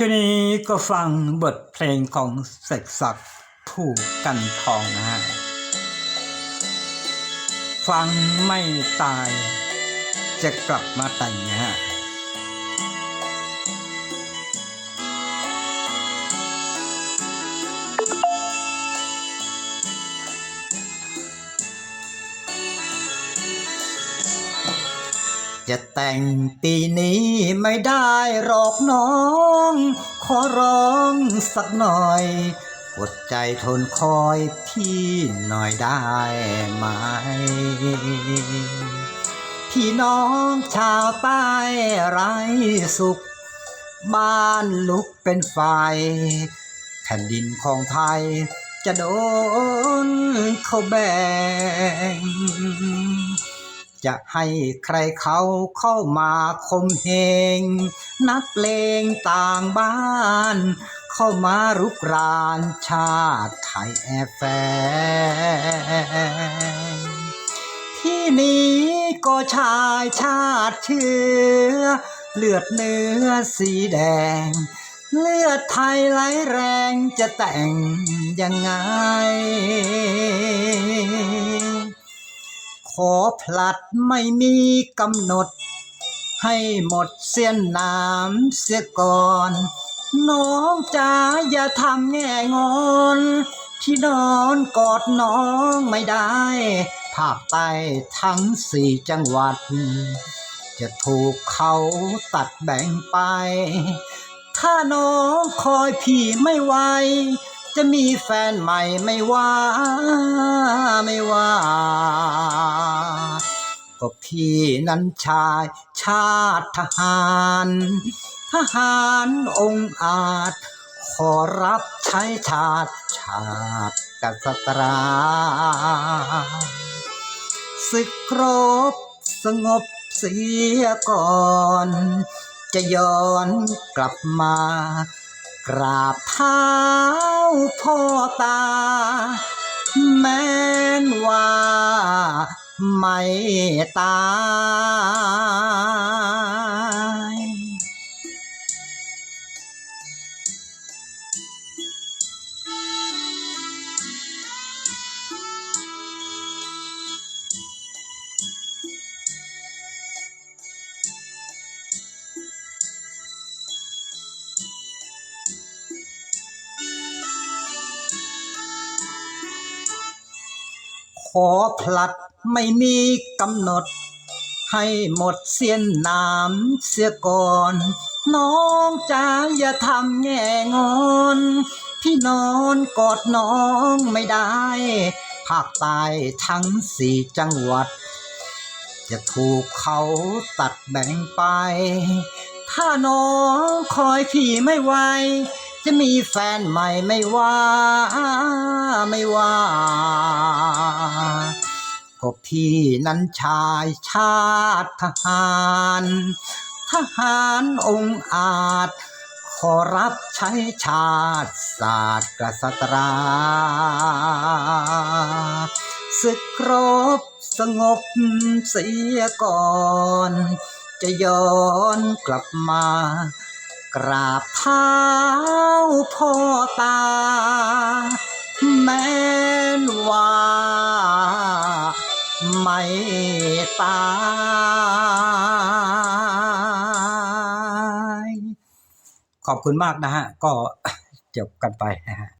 ช่วงนี้ก็ฟังบทเพลงของเสกศักดิ์ผู้กันทองนะฮะฟังไม่ตายจะกลับมาแต่งนะฮะ จะแต่งปีนี้ไม่ได้หรอกน้อง ขอร้องสักหน่อยอดใจทนคอยพี่หน่อยได้ไหม พี่น้องชาวใต้ไร้สุข บ้านลุกเป็นไฟ แผ่นดินของไทยจะโดนเขาแบ่ง จะให้ใครเขาเข้ามาคมเหง นักเลงต่างบ้าน เข้ามารุกรานชาติไทยแอบแฝงที่นี้ก็ชายชาติเชื้อ เลือดเนื้อสีแดง เลือดไทยไหลแรงจะแต่งยังไง อผลัดไม่มีกำหนด ให้หมดเสียนน้ำเสียก่อน น้องจ๋าอย่าทำแง่งอนที่นอนกอดน้องไม่ได้ภาคใต้ทั้งสี่จังหวัด จะถูกเขาตัดแบ่งไป ถ้าน้องคอยพี่ไม่ไหวจะมีแฟนใหม่ไม่ว่าไม่ว่า ก็พี่นั้นชายชาติทหาร ทหารองค์อาจ ขอรับใช้ชาติชาติกษัตราศึกครบสงบเสียก่อนจะย้อนกลับมา กราบเท้าพ่อตา แม้นว่า ไม่ตายขอผลัด ไม่มีกำหนด ให้หมดเสียนน้ำเสียก่อน น้องจ๋าอย่าทำแง่งอน พี่นอนกอดน้องไม่ได้ ภาคใต้ทั้งสี่จังหวัด จะถูกเขาตัดแบ่งไป ถ้าน้องคอยพี่ไม่ไหวจะมีแฟนใหม่ไม่ว่า ไม่ว่า ก็พี่นั้นชายชาติทหาร ทหารองค์อาจ ขอรับใช้ชาติศาสตร์กษัตราศึกครบสงบเสียก่อน จะย้อนกลับมา กราบเท้าพ่อตา ไม่ตายขอบคุณมากนะฮะ ก็จบกันไปนะฮะ